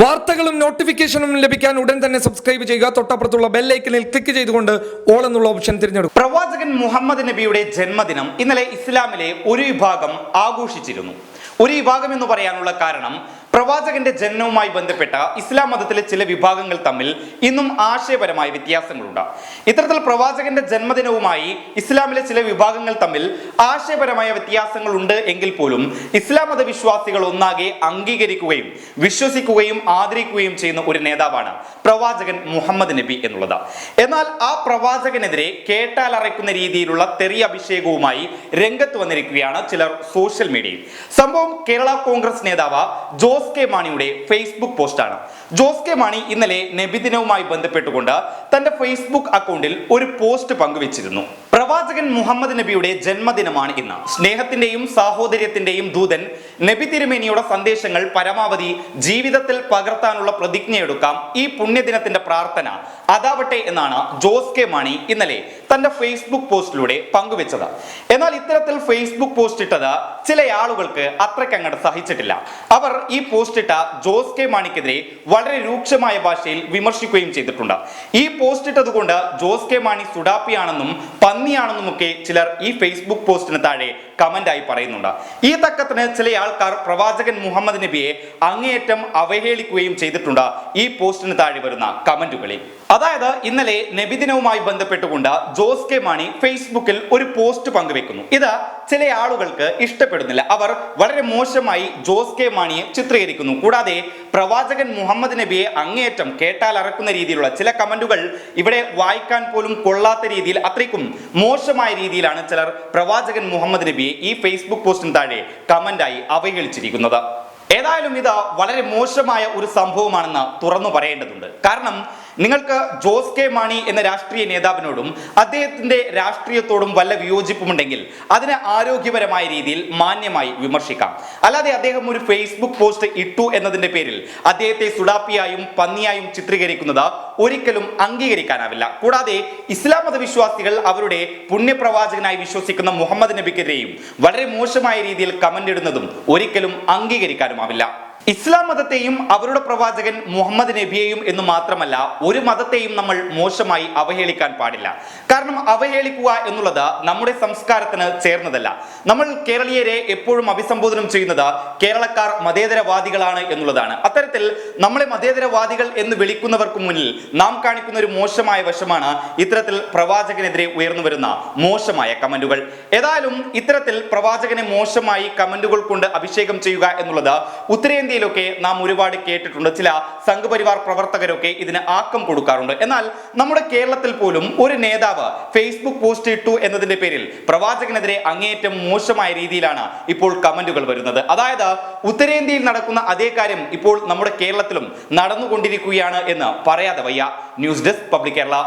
വാർത്തകളും നോട്ടിഫിക്കേഷനും ലഭിക്കാൻ ഉടൻ തന്നെ സബ്സ്ക്രൈബ് ചെയ്യുക. തൊട്ടപ്പുറത്തുള്ള ബെല്ലൈക്കനിൽ ക്ലിക്ക് ചെയ്തുകൊണ്ട് ഓൾ എന്നുള്ള ഓപ്ഷൻ തിരഞ്ഞെടുക്കും പ്രവാചകൻ മുഹമ്മദ് നബിയുടെ ജന്മദിനം ഇന്നലെ ഇസ്ലാമിലെ ഒരു വിഭാഗം ആഘോഷിച്ചിരുന്നു. ഒരു വിഭാഗം എന്ന് പറയാനുള്ള കാരണം പ്രവാചകന്റെ ജനനവുമായി ബന്ധപ്പെട്ട ഇസ്ലാം മതത്തിലെ ചില വിഭാഗങ്ങൾ തമ്മിൽ ഇന്നും ആശയപരമായ വ്യത്യാസങ്ങളുണ്ട്. ഇത്തരത്തിൽ പ്രവാചകന്റെ ജന്മദിനവുമായി ഇസ്ലാമിലെ ചില വിഭാഗങ്ങൾ തമ്മിൽ ആശയപരമായ വ്യത്യാസങ്ങളുണ്ട് എങ്കിൽ പോലും ഇസ്ലാം മതവിശ്വാസികൾ ഒന്നാകെ അംഗീകരിക്കുകയും വിശ്വസിക്കുകയും ആദരിക്കുകയും ചെയ്യുന്ന ഒരു നേതാവാണ് പ്രവാചകൻ മുഹമ്മദ് നബി എന്നുള്ളത്. എന്നാൽ ആ പ്രവാചകനെതിരെ കേട്ടാലറയ്ക്കുന്ന രീതിയിലുള്ള തെറി അഭിഷേകവുമായി രംഗത്ത് വന്നിരിക്കുകയാണ് ചിലർ സോഷ്യൽ മീഡിയയിൽ. സംഭവം കേരള കോൺഗ്രസ് നേതാവ് ജോസ് കെ മാണിയുടെ ഫേസ്ബുക്ക് പോസ്റ്റാണ് ജോസ് കെ മാണി ഇന്നലെ നബിദിനവുമായി ബന്ധപ്പെട്ടുകൊണ്ട് തന്റെ ഫേസ്ബുക്ക് അക്കൗണ്ടിൽ ഒരു പോസ്റ്റ് പങ്കുവച്ചിരുന്നു. പ്രവാചകൻ മുഹമ്മദ് നബിയുടെ ജന്മദിനമാണ് ഇന്ന്. സ്നേഹത്തിന്റെയും സാഹോദര്യത്തിന്റെയും ദൂതൻ നബി തിരുമേനിയുടെ സന്ദേശങ്ങൾ പരമാവധി ജീവിതത്തിൽ പകർത്താനുള്ള പ്രതിജ്ഞയെടുക്കാം. ഈ പുണ്യദിനത്തിന്റെ പ്രാർത്ഥന അതാവട്ടെ എന്നാണ് ജോസ് കെ മാണി ഇന്നലെ തന്റെ ഫേസ്ബുക്ക് പോസ്റ്റിലൂടെ പങ്കുവെച്ചത്. എന്നാൽ ഇത്തരത്തിൽ ഫേസ്ബുക്ക് പോസ്റ്റ് ഇട്ടത് ചില ആളുകൾക്ക് അത്രയ്ക്ക് അങ്ങോട്ട് സഹിച്ചിട്ടില്ല. അവർ ഈ പോസ്റ്റ് ഇട്ട ജോസ് കെ മാണിക്കെതിരെ വളരെ രൂക്ഷമായ ഭാഷയിൽ വിമർശിക്കുകയും ചെയ്തിട്ടുണ്ട്. ഈ പോസ്റ്റ് ഇട്ടതുകൊണ്ട് ജോസ് കെ മാണി സുഡാപ്പിയാണെന്നും പന്നിയാണെന്നും ഒക്കെ ചിലർ ഈ ഫേസ്ബുക്ക് പോസ്റ്റിന് താഴെ കമന്റായി പറയുന്നുണ്ട്. ഈ തക്കത്തിന് ചില ആൾക്കാർ പ്രവാചകൻ മുഹമ്മദ് നബിയെ അങ്ങേയറ്റം അവഹേളിക്കുകയും ചെയ്തിട്ടുണ്ട്. ഈ പോസ്റ്റിന് താഴെ വരുന്ന കമന്റുകളിൽ അതായത് ഇന്നലെ നബിദിനവുമായി ബന്ധപ്പെട്ടുകൊണ്ട് ജോസ് കെ മാണി ഫേസ്ബുക്കിൽ ഒരു പോസ്റ്റ് പങ്കുവെക്കുന്നു. ഇത് ചില ആളുകൾക്ക് ഇഷ്ടപ്പെടുന്നില്ല. അവർ വളരെ മോശമായി ജോസ് കെ മാണിയെ ചിത്രീകരിക്കുന്നു. കൂടാതെ പ്രവാചകൻ മുഹമ്മദ് നബിയെ അങ്ങേയറ്റം കേട്ടാൽ അറക്കുന്ന രീതിയിലുള്ള ചില കമന്റുകൾ ഇവിടെ വായിക്കാൻ പോലും കൊള്ളാത്ത രീതിയിൽ അത്രയ്ക്കും മോശമായ രീതിയിലാണ് ചിലർ പ്രവാചകൻ മുഹമ്മദ് നബിയെ ഈ ഫേസ്ബുക്ക് പോസ്റ്റിന് താഴെ കമന്റായി അവഹേളിച്ചിരിക്കുന്നത്. ഏതായാലും ഇത് വളരെ മോശമായ ഒരു സംഭവമാണെന്ന് തുറന്നു പറയേണ്ടതുണ്ട്. കാരണം നിങ്ങൾക്ക് ജോസ് കെ മാണി എന്ന രാഷ്ട്രീയ നേതാവിനോടും അദ്ദേഹത്തിന്റെ രാഷ്ട്രീയത്തോടും വല്ല വിയോജിപ്പുമുണ്ടെങ്കിൽ അതിനെ ആരോഗ്യപരമായ രീതിയിൽ മാന്യമായി വിമർശിക്കാം. അല്ലാതെ അദ്ദേഹം ഒരു ഫേസ്ബുക്ക് പോസ്റ്റ് ഇട്ടു എന്നതിന്റെ പേരിൽ അദ്ദേഹത്തെ സുഡാപ്പിയായും പന്നിയായും ചിത്രീകരിക്കുന്നത് ഒരിക്കലും അംഗീകരിക്കാനാവില്ല. കൂടാതെ ഇസ്ലാം മതവിശ്വാസികൾ അവരുടെ പുണ്യപ്രവാചകനായി വിശ്വസിക്കുന്ന മുഹമ്മദ് നബിക്കെതിരെയും വളരെ മോശമായ രീതിയിൽ കമന്റ് ഇടുന്നതും ഒരിക്കലും അംഗീകരിക്കാനുമാവില്ല. ഇസ്ലാം മതത്തെയും അവരുടെ പ്രവാചകൻ മുഹമ്മദ് നബിയെയും എന്ന് മാത്രമല്ല ഒരു മതത്തെയും നമ്മൾ മോശമായി അവഹേളിക്കാൻ പാടില്ല. കാരണം അവഹേളിക്കുക എന്നുള്ളത് നമ്മുടെ സംസ്കാരത്തിന് ചേർന്നതല്ല. നമ്മൾ കേരളീയരെ എപ്പോഴും അഭിസംബോധനം ചെയ്യുന്നത് കേരളക്കാർ മതേതരവാദികളാണ് എന്നുള്ളതാണ്. അത്തരത്തിൽ നമ്മളെ മതേതരവാദികൾ എന്ന് വിളിക്കുന്നവർക്ക് മുന്നിൽ നാം കാണിക്കുന്ന ഒരു മോശമായ വശമാണ് ഇത്തരത്തിൽ പ്രവാചകനെതിരെ ഉയർന്നു വരുന്ന മോശമായ കമന്റുകൾ. ഏതായാലും ഇത്തരത്തിൽ പ്രവാചകനെ മോശമായി കമന്റുകൾ കൊണ്ട് അഭിഷേകം ചെയ്യുക എന്നുള്ളത് ഉത്തരേന്ത്യയിലൊക്കെ നാം ഒരുപാട് കേട്ടിട്ടുണ്ട്. ചില സംഘപരിവാർ പ്രവർത്തകരൊക്കെ ഇതിന് ആക്കം കൊടുക്കാറുണ്ട്. എന്നാൽ നമ്മുടെ കേരളത്തിൽ പോലും ഒരു നേതാവ് ഫേസ്ബുക്ക് പോസ്റ്റ് ഇട്ടു എന്നതിന്റെ പേരിൽ പ്രവാചകനെതിരെ അങ്ങേയറ്റം മോശമായ രീതിയിലാണ് ഇപ്പോൾ കമന്റുകൾ വരുന്നത്. അതായത് ഉത്തരേന്ത്യയിൽ നടക്കുന്ന അതേ കാര്യം ഇപ്പോൾ നമ്മുടെ കേരളത്തിലും നടന്നുകൊണ്ടിരിക്കുകയാണ് എന്ന് പറയാതെ വയ്യ. News desk public Kerala.